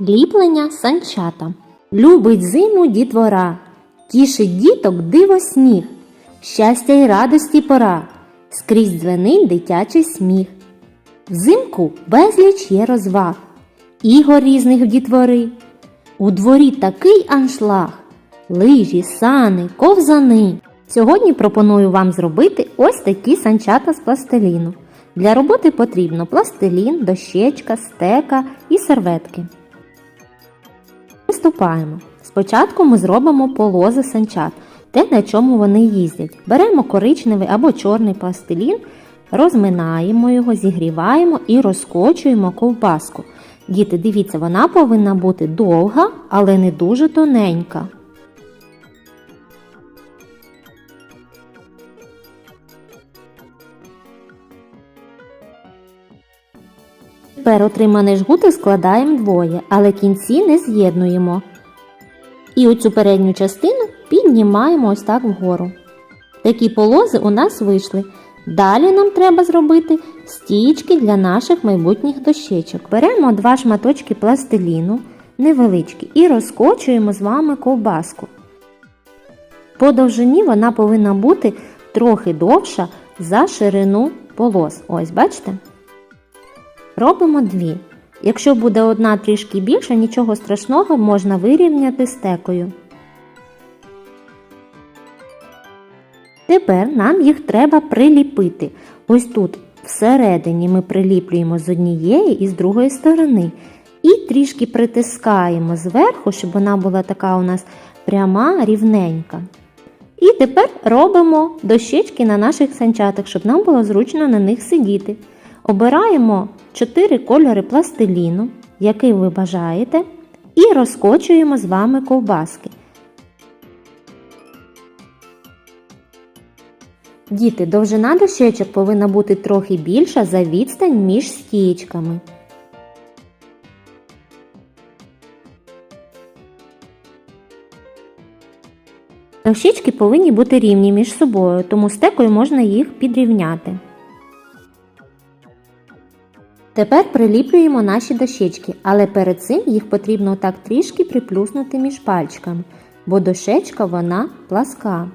Ліплення санчата. Любить зиму дітвора, тішить діток диво сніг, щастя й радості пора, скрізь дзвенить дитячий сміх. Взимку безліч є розваг, ігор різних в дітвори. У дворі такий аншлаг, лижі, сани, ковзани. Сьогодні пропоную вам зробити ось такі санчата з пластиліну. Для роботи потрібно пластилін, дощечка, стека і серветки. Приступаємо. Спочатку ми зробимо полози санчат, те, на чому вони їздять. Беремо коричневий або чорний пластилін, розминаємо його, зігріваємо і розкочуємо ковбаску. Діти, дивіться, вона повинна бути довга, але не дуже тоненька. Тепер отриманий жгутик складаємо двоє, але кінці не з'єднуємо. І оцю передню частину піднімаємо ось так вгору. Такі полози у нас вийшли. Далі нам треба зробити стічки для наших майбутніх дощечок. Беремо два шматочки пластиліну, невеличкі, і розкочуємо з вами ковбаску. По довжині вона повинна бути трохи довша за ширину полос. Ось, бачите? Робимо дві. Якщо буде одна трішки більша, нічого страшного можна вирівняти стекою. Тепер нам їх треба приліпити. Ось тут всередині ми приліплюємо з однієї і з другої сторони. І трішки притискаємо зверху, щоб вона була така у нас пряма, рівненька. І тепер робимо дощечки на наших санчатах, щоб нам було зручно на них сидіти. Обираємо 4 кольори пластиліну, який ви бажаєте, і розкочуємо з вами ковбаски. Діти, довжина дощечок повинна бути трохи більша за відстань між стічками. Дощечки повинні бути рівні між собою, тому стекою можна їх підрівняти. Тепер приліплюємо наші дощечки, але перед цим їх потрібно так трішки приплюснути між пальчиками, бо дощечка вона пласка.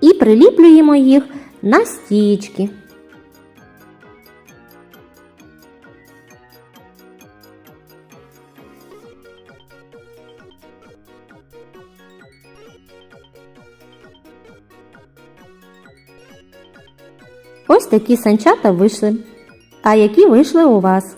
І приліплюємо їх на стічки. Ось такі санчата вийшли. А які вийшли у вас?